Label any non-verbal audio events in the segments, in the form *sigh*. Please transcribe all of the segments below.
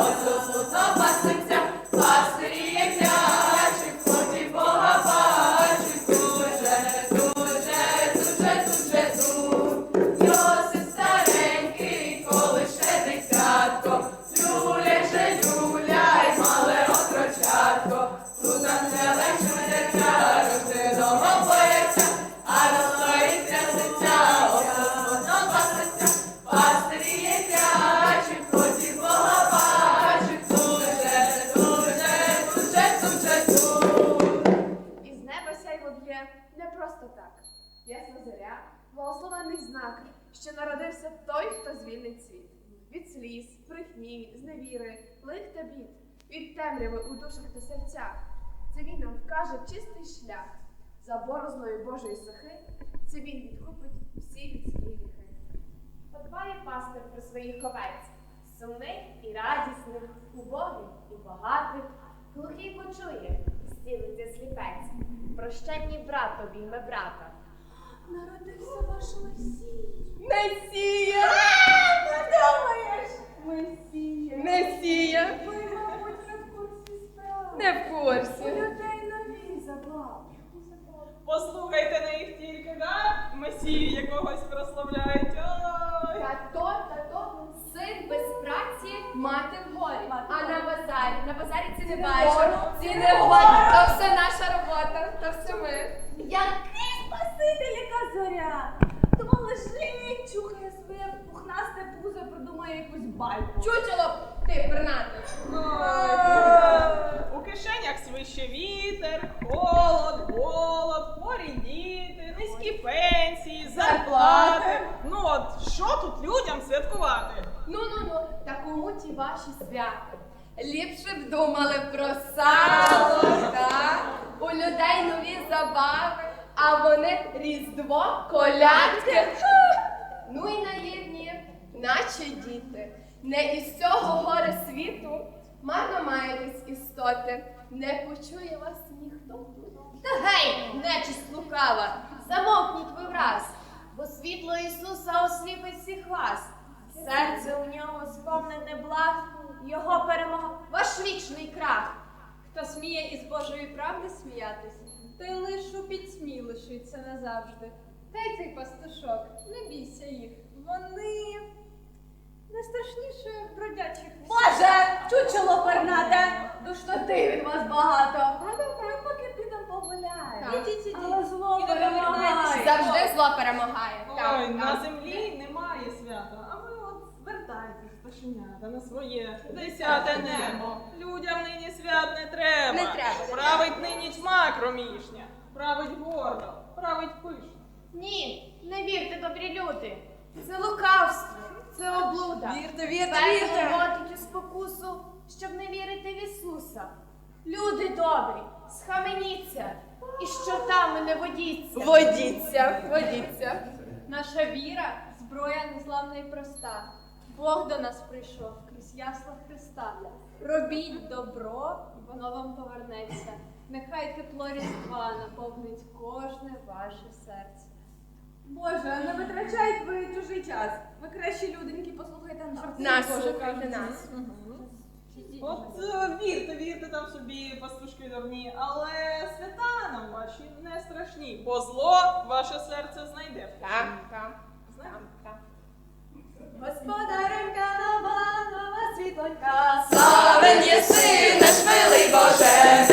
감사합니다. Сліз, брехні, зневіри, лих та бід, від темряви у душах та серцях. Це він нам вкаже чистий шлях. За борозною Божої сахи, це він відкупить всі людські гріхи. Подбає пастир про своїх овець, сумних і радісних, убогих і багатих, глухий почує, зцілиться сліпець. Прощенні брат обійме брата. Народився ваш Месій. Месія! Подумаєш? Месія. Месія! Ви, мабуть, не в курсі справи. Не в У курсі. людей нові забав. Послухайте на їх тільки, да? Месію якогось прославляють. Ой. Та то, та то, син без праці, мати в горі. А на базарі, на базарі ці не бачу, ці не годі, то все наша робота, то все ми. Який спаситель, яка зоря! Тому лежить, чухає своє пухнасте пузо, придумає якусь байку. Чучело, ти пернати. Ой. У кишенях свище вітер, холод, голод, хворі діти, низькі пенсії, зарплати. Ну от що тут людям святкувати? Ну ну ну, та кому ті ваші свята? Ліпше б думали про сало, так? У людей нові забави, а вони різдво, колядки. *laughs* Ну і наївні, наче діти. Не із цього горя світу марно маєтесь істоти. Не почує вас ніхто. Та гей, нечисть лукава, замовкніть ви враз, бо світло Ісуса осліпить всіх вас. Серце у нього сповнене благ, його перемога, ваш вічний крах. Хто сміє із Божої правди сміятись, той лиш у пітьмі лишиться назавжди. Та й цей пастушок, не бійся їх. Вони не страшніше бродячих. Боже, чучело пернате! Душноти від вас багато. А ми поки підемо погуляємо. Ідіть, ідіть. Але зло перемагає. Завжди зло перемагає. Ой, на землі немає свята, а ви от звертайтесь, пташенята, на своє десяте небо. Людям нині свят не треба. Не треба. Править нині тьма кромішня, править гордо, править пишно. Ні, не вірте, добрі люди. Це лукавство, це облуда. Вірте, вірте, вірте. водить у спокусу, щоб не вірити в Ісуса. Люди добрі, схаменіться, і що там не водіться. Водіться, водіться. Наша віра зброя незламна і проста. Бог до нас прийшов крізь ясла Христа. Робіть добро, воно вам повернеться. Нехай тепло Різдва наповнить кожне ваше серце. Боже, не витрачайте ви чужий час. Ви краще люденьки, послухайте нас. Нас слухайте нас. От е, вірте, вірте там собі, пастушки давні, але свята нам ваші не страшні, бо зло ваше серце знайде. Так, так. Знаєте? Господаренька нова світлонька. Славен єси, наш милий Боже,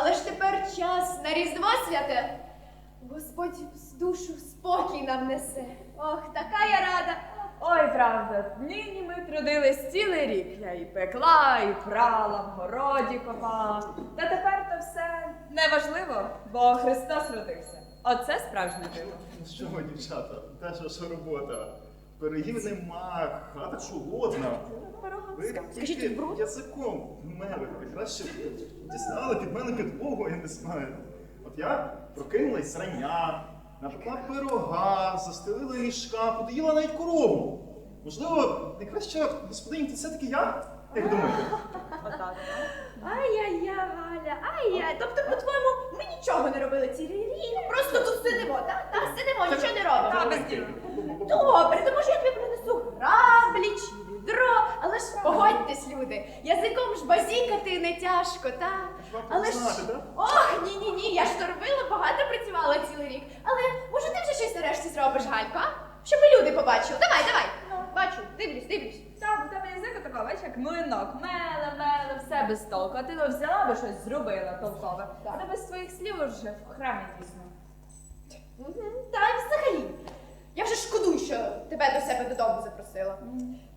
Але ж тепер час на Різдво святе. Господь з душу спокій нам несе. Ох, така я рада. Ой, правда, нині ми трудились цілий рік. Я і пекла, і прала, в городі копала. Та тепер то все неважливо, бо Христос родився. Оце справжнє диво. Ну Що дівчата, та що ж робота? Пирогів нема, хата холодна. Ви тільки язиком мелите. Краще б дістали під мене підлогу, я не знаю. От я прокинулась зрання, напекла пирога, застелила ліжка, подоїла навіть корову. Можливо, найкраща господиня це все-таки я? Як думаєте? Ай-яй-я, Галя, ай-яй. Тобто, по-твоєму, ми нічого не робили цілий рік. Просто тут сидимо, так? Так, сидимо, нічого не робимо. Добре, то може я тобі принесу граблі чи відро, але ж погодьтесь, люди, язиком ж базікати не тяжко, так? Але ж ох, ні, ні, ні, я ж то робила, багато працювала цілий рік. Але може ти вже щось нарешті зробиш, Галько? а? Щоб люди побачили. Давай, давай. Бачиш, як млинок. Меле, меле, все без толку. А ти ну, взяла би щось зробила толкове. Так. Та без твоїх слів вже в храмі дійсно. Та й взагалі. Я вже шкодую, що тебе до себе додому запросила.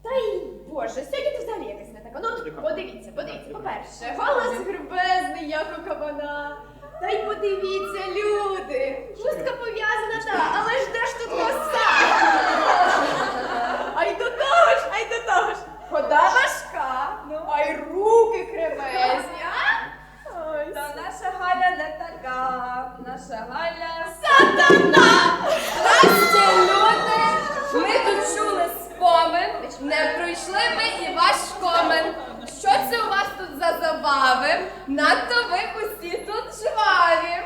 Та й боже, сьогодні ти взагалі якась не така. Ну от подивіться, подивіться. По-перше, голос грибезний, як у кабана. Та й подивіться, люди. Хустка пов'язана, та, але ж де ж тут *laughs* коса? А й до того ж, а й до того ж. Хода важка, а й руки кремезні, а? Ой, Та наша Галя не така. Наша Галя сатана! Здрасте, люди! Ми тут чули спомин, не пройшли ми і ваш комен. Що це у вас тут за забави? Надто ви усі тут жваві.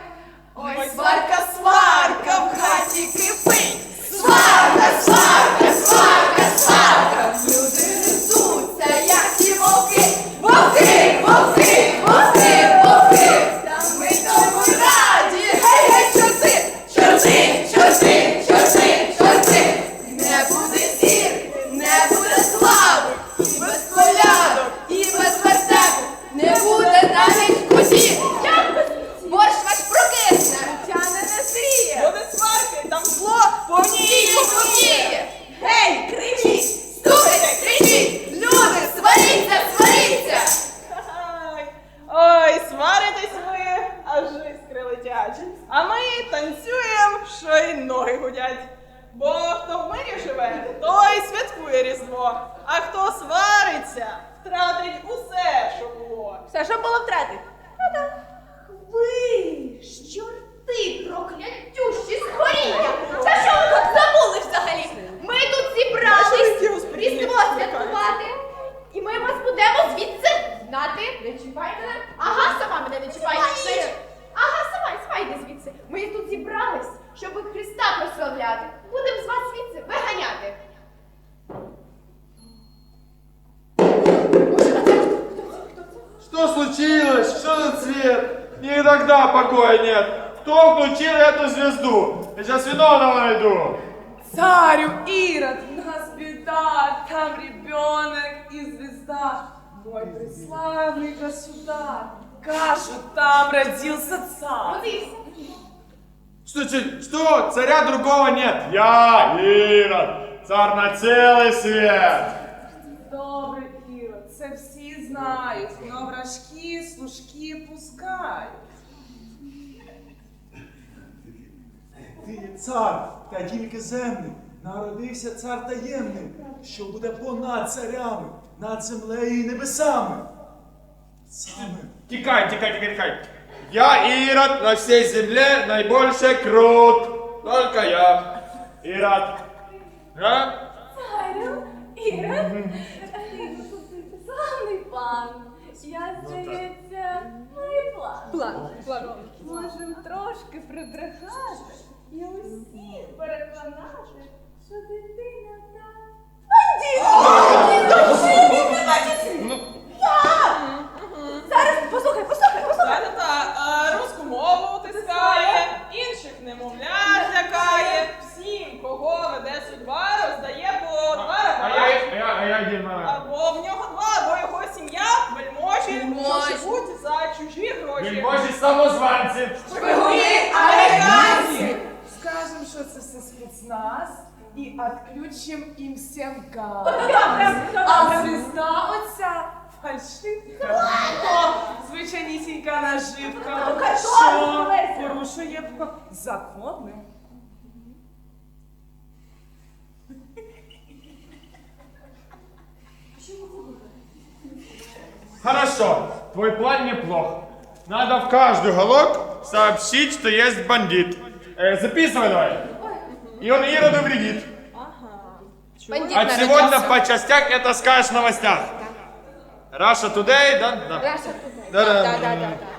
Ой, сварка, сварка в хаті кипить. Сварка, сварка, сварка, сварка! Покоя нет. Кто включил эту звезду? Я сейчас виновного найду. Царю Ирод, у нас беда, там ребенок и звезда. Мой преславный государь, кажут, там родился царь. Что, че- что? Царя другого нет. Я Ирод, царь на целый свет. Добрий Ірод, це всі знають, но вражки служки пускають. Ти є цар та тільки земний. Народився цар таємний, що буде понад царями, над землею і небесами. Саме. Тикай, тикай, тикай, тикай. Я Ирод, на всей земле наибольший крут. Только я. Ирод. А? Царю, Іра, славний пан. Я, здається, маю план. План, план. Можем трошки прибрехати і усіх переконати, що дитина та Зараз закони. Хорошо, твой план неплох. Надо в каждый уголок сообщить, что есть бандит. Э, записывай давай. И он Ироду вредит. Бандит От сегодня по частях это скажешь в новостях. Russia Today, да? Да. Раша да, Да, да, да, да, да. да.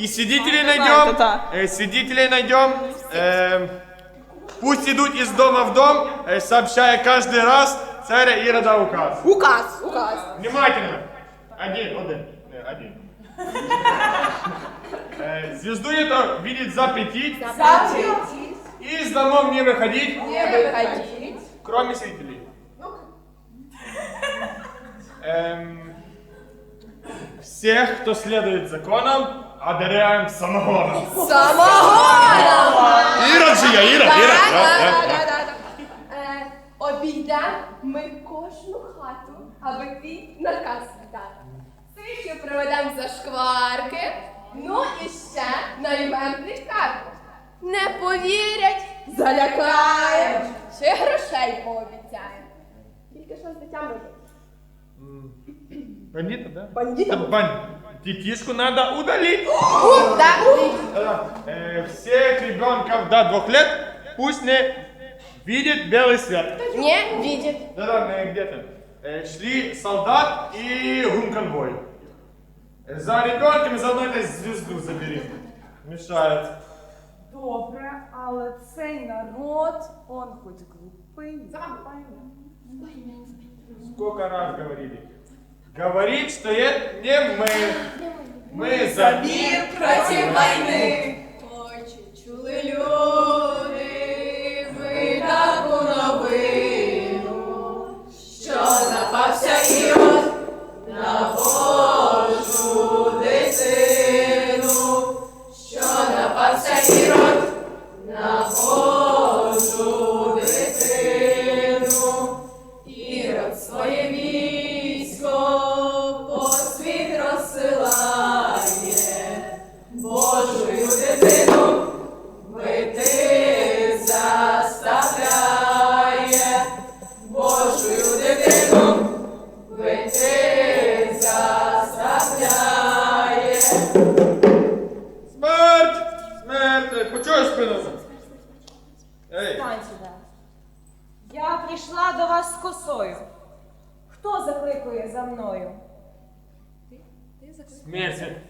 И свидетелей Знаю, найдем. э, свидетелей найдем. э, пусть идут из дома в дом, э, сообщая каждый раз царя Ирода указ. Указ, указ. Внимательно. Один, один. Не, один. Э, Звезду это видеть запретить. Запретіть. Из домов не выходить, Не виходіть. кроме зрителей. Эм, всех, кто следует законам, одаряем самогоном. Самогоном! Ирод же я, Ирод. Так, да, так, да, так, да. Е, Обійдемо ми кожну хату, аби твій наказ дати. Свічу проведемо за шкварки, ну і ще наймем пліткарку. Не повірять, залякаємо, ще грошей пообіцяємо. Тільки що з дитям робити? Бандита, да? Бандита? Детишку надо удалить. Э, всех ребенков до двух лет пусть не видит белый свет. не видять. Да-да, мы где-то. Э, шли солдат и гумконвой. Э, За ребенком и заодно этой звезду забери. Мешает. Добре, але цей народ, он хоч глупий. Сколько раз говорили? Говорит, что это не мы. Мы за мир. проти війни. Очі чули люди, ви таку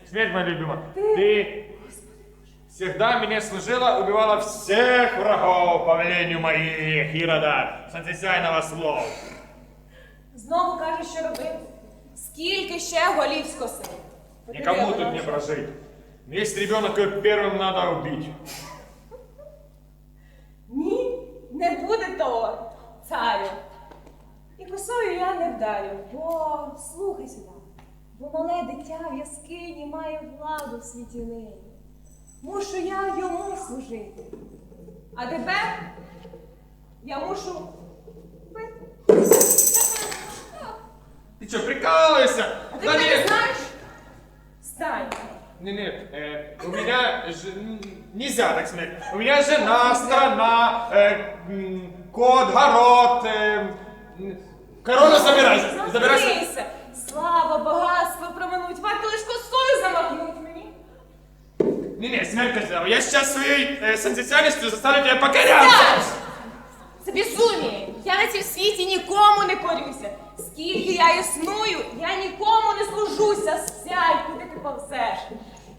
смерть, моя любимая. Ты всегда меня служила, убивала всех врагов по велению моих, Ирода, сантисяйного слов. Знову кажеш, що робити. Скільки ще голів скосив? Никому тут не прожить. Есть ребенок, его первым надо убить. Ні, не буде того, царю. І косою я не вдарю, бо слухай сюди Бо мале дитя в яскині має владу в світі неї. Мушу я йому служити. А тебе я мушу вбити. Ты что, прикалываешься? Ти Да мене нет, знаєш? Стань. не, не, э, у меня ж- н- нельзя так смотреть. У меня жена, страна, э, м, кот, город, э, м, корона забирайся, забирайся. Заткнися. Слава, багатство Не-не, смерть Козлова, я сейчас своей э, сенсационностью заставлю тебя покоряться. Це безуміє. Я на цій світі нікому не корюся. Скільки я існую, я нікому не служуся. Сядь, куди ти повзеш.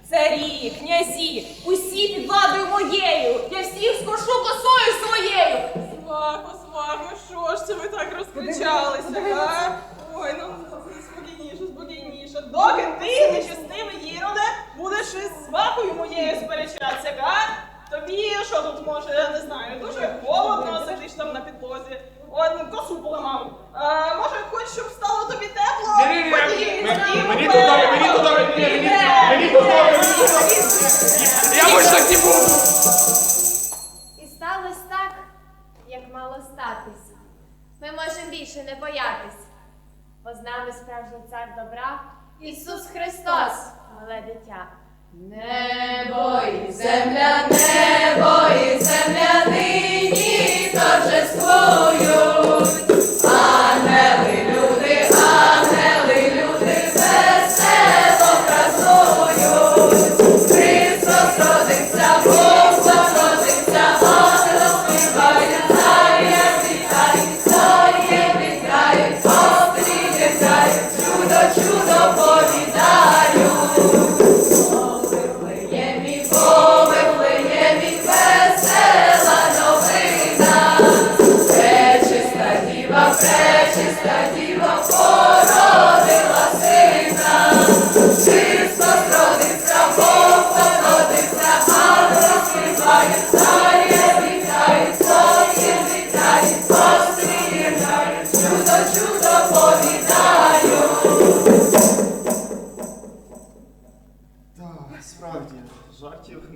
Царі, князі, усі під владою моєю. Я всіх скошу косою своєю. Свахо, свахо, що ж це ви так розкричалися, га?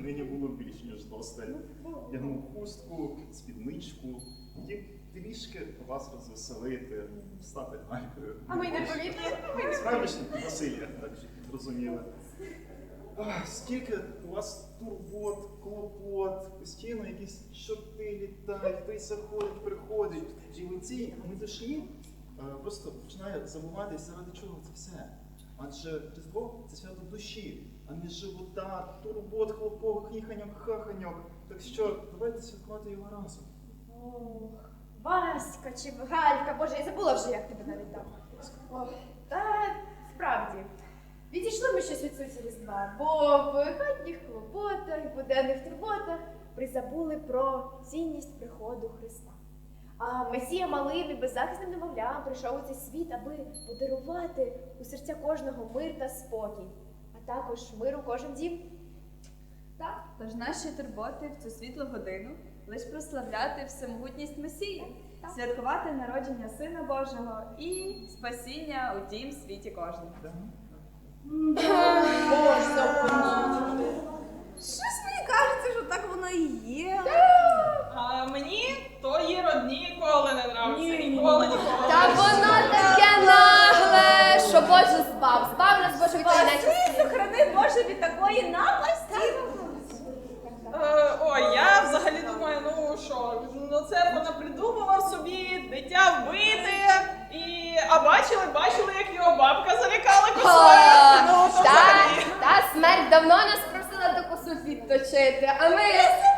Нині було більш ніж досталь. Вдягнув хустку, спідничку, хотів трішки вас розвеселити, стати галькою. А ми не помітили. Справді ж так зрозуміли. Скільки у вас турбот, клопот, постійно якісь чорти літають, хтось заходить, приходить. І в цій метушні е, просто починає забувати, заради чого це все. Адже Різдво це свято душі, а не живота, турбот, хлопок, хіханьок, хаханьок. Так що давайте святкувати його разом. Ох, Васька чи Галька, боже, я забула вже, як тебе навіть там. Та справді. Відійшли ми щось від суті Різдва, бо в хатніх клопотах, буденних турботах призабули про цінність приходу Христа. А Месія малим і беззахисним немовлям прийшов у цей світ, аби подарувати у серця кожного мир та спокій, також миру кожен дім. Так, тож наші турботи в цю світлу годину лиш прославляти всемогутність Месії, святкувати народження Сина Божого і спасіння у тім світі кожного мені кажеться, що так воно і є. А мені тої родні ніколи не нравиться. Ніколи, ніколи. Та воно таке нагле, що Боже збав, збав нас Боже від тої нечисті. Сохрани Боже від такої напасті. Е, ой, я взагалі думаю, ну що, ну це вона придумала собі дитя вбити. І... А бачили, бачили, як його бабка залякала косою. Ну, то Та, взагалі. та смерть давно нас просила до косу відточити, а ми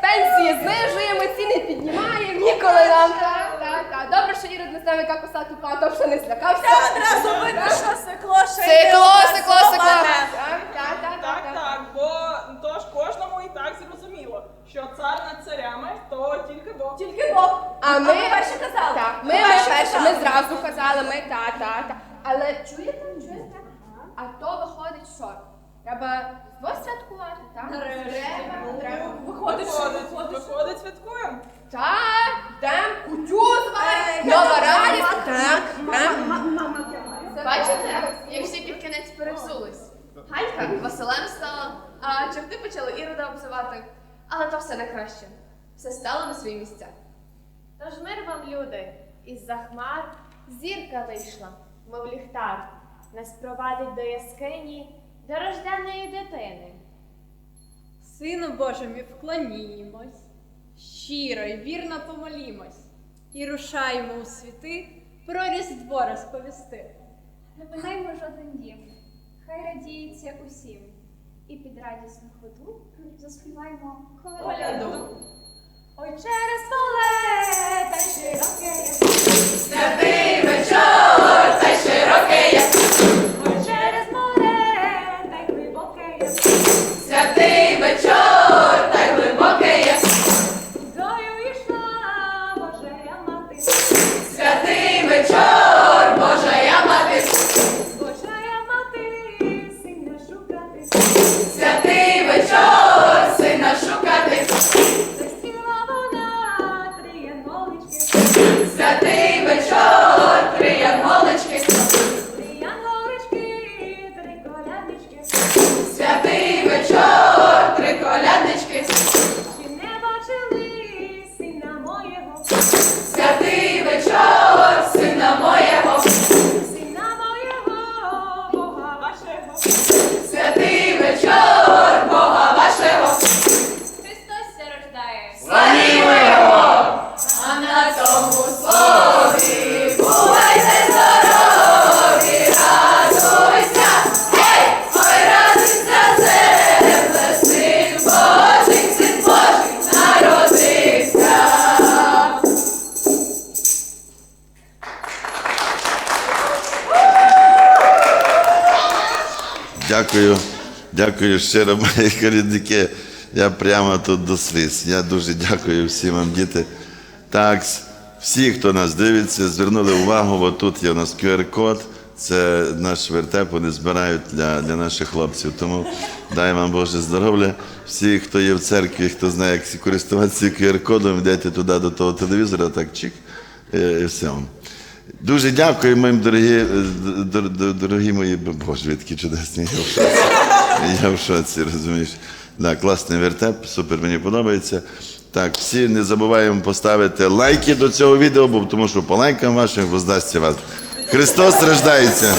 пенсії знижуємо, ціни піднімаємо, ніколи нам. Та, та, та. Добре, що Ірод не знав, яка коса тупа, то що не злякався. Одразу видно, що секло ще Цикло, цикло, цикло. Так, так, так, Так, так. так, бо тож кожному і так зрозуміло, що цар над царями то тільки Бог. Тільки Бог. А ми перше казали. Так, ми, Ми перше перше, казали. ми зразу казали, ми та, та, та. Але чуєте, чуєте? А то виходить, що? Треба Різдво святкувати, так? Треба, треба. Виходить, виходить, виходить, святкуємо. Так, там кутю зварить, нова радість. Так, так. Бачите, як всі під кінець перевзулись. Галька Василем стала, а чорти почали Ірода обзивати. Але то все на краще. Все стало на свої місця. Тож мир вам, люди, із-за хмар зірка вийшла, мов ліхтар, нас провадить до яскині, до рожденої дитини. Сину Божим і вклонімось, щиро й вірно помолімось, і рушаємо у світи про Різдво розповісти. Не минаймо жоден дім, хай радіється усім. І під радісну ходу заспіваймо коляду. Ой, через поле та широке є. Святий вечор, та широке є, Ой, через море та й глибоке є. святий вечор, та й глибоке є, Дою йшла Божая мати. святий вечор, дякую щиро, *laughs* мої колідники. Я прямо тут до сліз. Я дуже дякую всім вам, діти. Так, всі, хто нас дивиться, звернули увагу, бо тут є у нас QR-код. Це наш вертеп, вони збирають для, для наших хлопців. Тому дай вам Боже здоров'я. Всі, хто є в церкві, хто знає, як користуватися QR-кодом, йдете туди до того телевізора, так чик, і все. Дуже дякую, моїм дорогі, д- дорогі мої, боже, такі чудесні. Я в шоці, розумієш. Да, класний вертеп, супер, мені подобається. Так, всі не забуваємо поставити лайки до цього відео, бо тому що по лайкам вашим воздасться вас. Христос рождається.